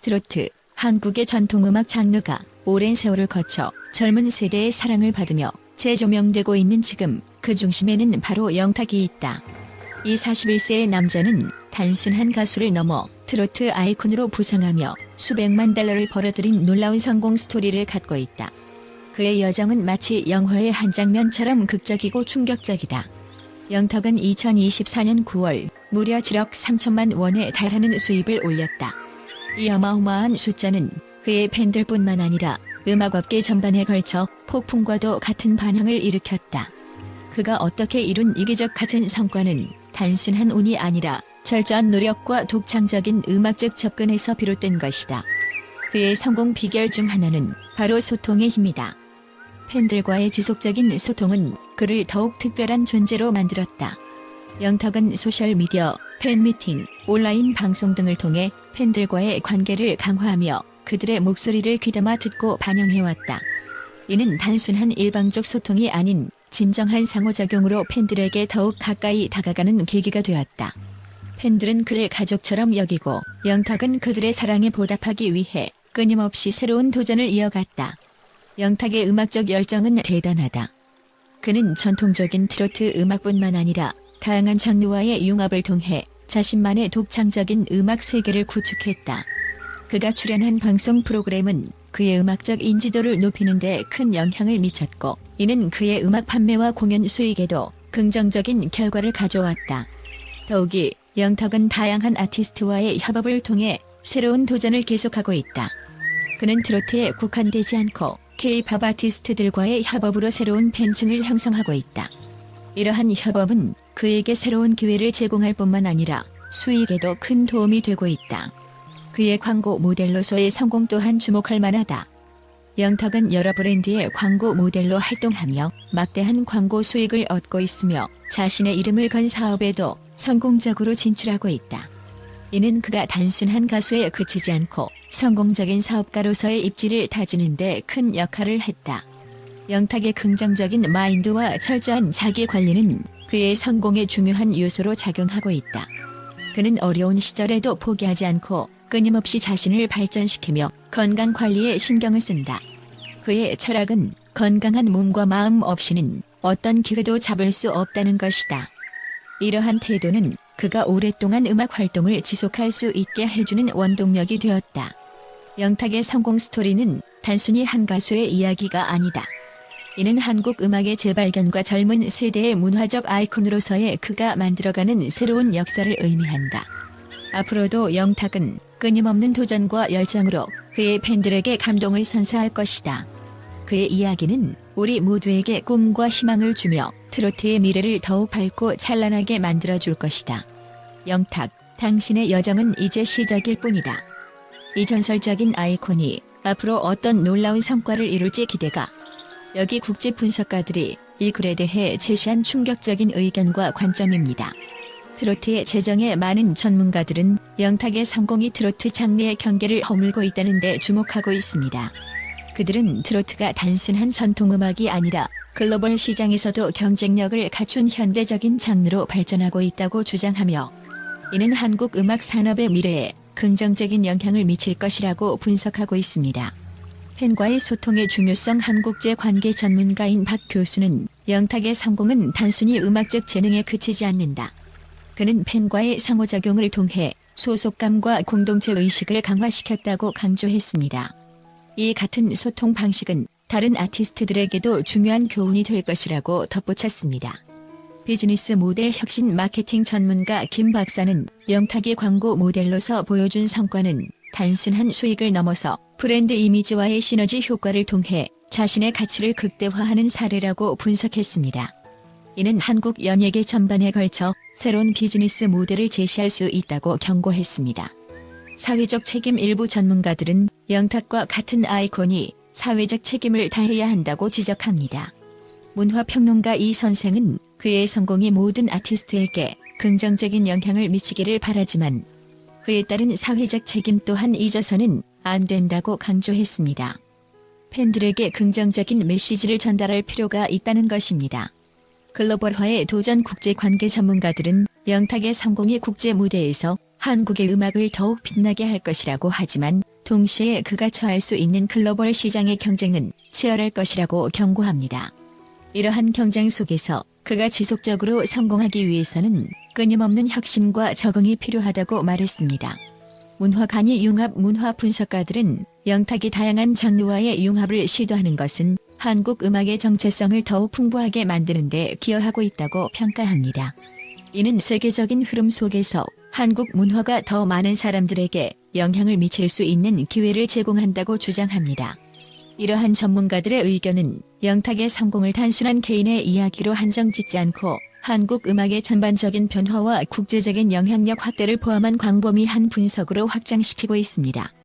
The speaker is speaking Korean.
트로트, 한국의 전통음악 장르가 오랜 세월을 거쳐 젊은 세대의 사랑을 받으며 재조명되고 있는 지금 그 중심에는 바로 영탁이 있다. 이 41세의 남자는 단순한 가수를 넘어 트로트 아이콘으로 부상하며 수백만 달러를 벌어들인 놀라운 성공 스토리를 갖고 있다. 그의 여정은 마치 영화의 한 장면처럼 극적이고 충격적이다. 영탁은 2024년 9월 무려 7억 3천만 원에 달하는 수입을 올렸다. 이 어마어마한 숫자는 그의 팬들뿐만 아니라 음악업계 전반에 걸쳐 폭풍과도 같은 반향을 일으켰다. 그가 어떻게 이룬 이기적 같은 성과는 단순한 운이 아니라 철저한 노력과 독창적인 음악적 접근에서 비롯된 것이다. 그의 성공 비결 중 하나는 바로 소통의 힘이다. 팬들과의 지속적인 소통은 그를 더욱 특별한 존재로 만들었다. 영탁은 소셜미디어, 팬미팅, 온라인 방송 등을 통해 팬들과의 관계를 강화하며 그들의 목소리를 귀담아 듣고 반영해왔다. 이는 단순한 일방적 소통이 아닌 진정한 상호작용으로 팬들에게 더욱 가까이 다가가는 계기가 되었다. 팬들은 그를 가족처럼 여기고 영탁은 그들의 사랑에 보답하기 위해 끊임없이 새로운 도전을 이어갔다. 영탁의 음악적 열정은 대단하다. 그는 전통적인 트로트 음악뿐만 아니라 다양한 장르와의 융합을 통해 자신만의 독창적인 음악 세계를 구축했다. 그가 출연한 방송 프로그램은 그의 음악적 인지도를 높이는 데 큰 영향을 미쳤고 이는 그의 음악 판매와 공연 수익에도 긍정적인 결과를 가져왔다. 더욱이 영탁은 다양한 아티스트와의 협업을 통해 새로운 도전을 계속하고 있다. 그는 트로트에 국한되지 않고 K-팝 아티스트들과의 협업으로 새로운 팬층을 형성하고 있다. 이러한 협업은 그에게 새로운 기회를 제공할 뿐만 아니라 수익에도 큰 도움이 되고 있다. 그의 광고 모델로서의 성공 또한 주목할 만하다. 영탁은 여러 브랜드의 광고 모델로 활동하며 막대한 광고 수익을 얻고 있으며 자신의 이름을 건 사업에도 성공적으로 진출하고 있다. 이는 그가 단순한 가수에 그치지 않고 성공적인 사업가로서의 입지를 다지는 데 큰 역할을 했다. 영탁의 긍정적인 마인드와 철저한 자기 관리는 그의 성공에 중요한 요소로 작용하고 있다. 그는 어려운 시절에도 포기하지 않고 끊임없이 자신을 발전시키며 건강 관리에 신경을 쓴다. 그의 철학은 건강한 몸과 마음 없이는 어떤 기회도 잡을 수 없다는 것이다. 이러한 태도는 그가 오랫동안 음악 활동을 지속할 수 있게 해주는 원동력이 되었다. 영탁의 성공 스토리는 단순히 한 가수의 이야기가 아니다. 이는 한국 음악의 재발견과 젊은 세대의 문화적 아이콘으로서의 그가 만들어가는 새로운 역사를 의미한다. 앞으로도 영탁은 끊임없는 도전과 열정으로 그의 팬들에게 감동을 선사할 것이다. 그의 이야기는 우리 모두에게 꿈과 희망을 주며 트로트의 미래를 더욱 밝고 찬란하게 만들어줄 것이다. 영탁, 당신의 여정은 이제 시작일 뿐이다. 이 전설적인 아이콘이 앞으로 어떤 놀라운 성과를 이룰지 기대가. 여기 국제 분석가들이 이 글에 대해 제시한 충격적인 의견과 관점입니다. 트로트의 재정에 많은 전문가들은 영탁의 성공이 트로트 장르의 경계를 허물고 있다는 데 주목하고 있습니다. 그들은 트로트가 단순한 전통음악이 아니라 글로벌 시장에서도 경쟁력을 갖춘 현대적인 장르로 발전하고 있다고 주장하며 이는 한국 음악 산업의 미래에 긍정적인 영향을 미칠 것이라고 분석하고 있습니다. 팬과의 소통의 중요성 한국제 관계 전문가인 박 교수는 영탁의 성공은 단순히 음악적 재능에 그치지 않는다. 그는 팬과의 상호작용을 통해 소속감과 공동체 의식을 강화시켰다고 강조했습니다. 이 같은 소통 방식은 다른 아티스트들에게도 중요한 교훈이 될 것이라고 덧붙였습니다. 비즈니스 모델 혁신 마케팅 전문가 김 박사는 영탁이 광고 모델로서 보여준 성과는 단순한 수익을 넘어서 브랜드 이미지와의 시너지 효과를 통해 자신의 가치를 극대화하는 사례라고 분석했습니다. 이는 한국 연예계 전반에 걸쳐 새로운 비즈니스 모델을 제시할 수 있다고 경고했습니다. 사회적 책임 일부 전문가들은 영탁과 같은 아이콘이 사회적 책임을 다해야 한다고 지적합니다. 문화평론가 이 선생은 그의 성공이 모든 아티스트에게 긍정적인 영향을 미치기를 바라지만 그에 따른 사회적 책임 또한 잊어서는 안 된다고 강조했습니다. 팬들에게 긍정적인 메시지를 전달할 필요가 있다는 것입니다. 글로벌화의 도전 국제 관계 전문가들은 영탁의 성공이 국제 무대에서 한국의 음악을 더욱 빛나게 할 것이라고 하지만 동시에 그가 처할 수 있는 글로벌 시장의 경쟁은 치열할 것이라고 경고합니다. 이러한 경쟁 속에서 그가 지속적으로 성공하기 위해서는 끊임없는 혁신과 적응이 필요하다고 말했습니다. 문화관이 융합 문화 분석가들은 영탁이 다양한 장르와의 융합을 시도하는 것은 한국 음악의 정체성을 더욱 풍부하게 만드는 데 기여하고 있다고 평가합니다. 이는 세계적인 흐름 속에서 한국 문화가 더 많은 사람들에게 영향을 미칠 수 있는 기회를 제공한다고 주장합니다. 이러한 전문가들의 의견은 영탁의 성공을 단순한 개인의 이야기로 한정 짓지 않고 한국 음악의 전반적인 변화와 국제적인 영향력 확대를 포함한 광범위한 분석으로 확장시키고 있습니다.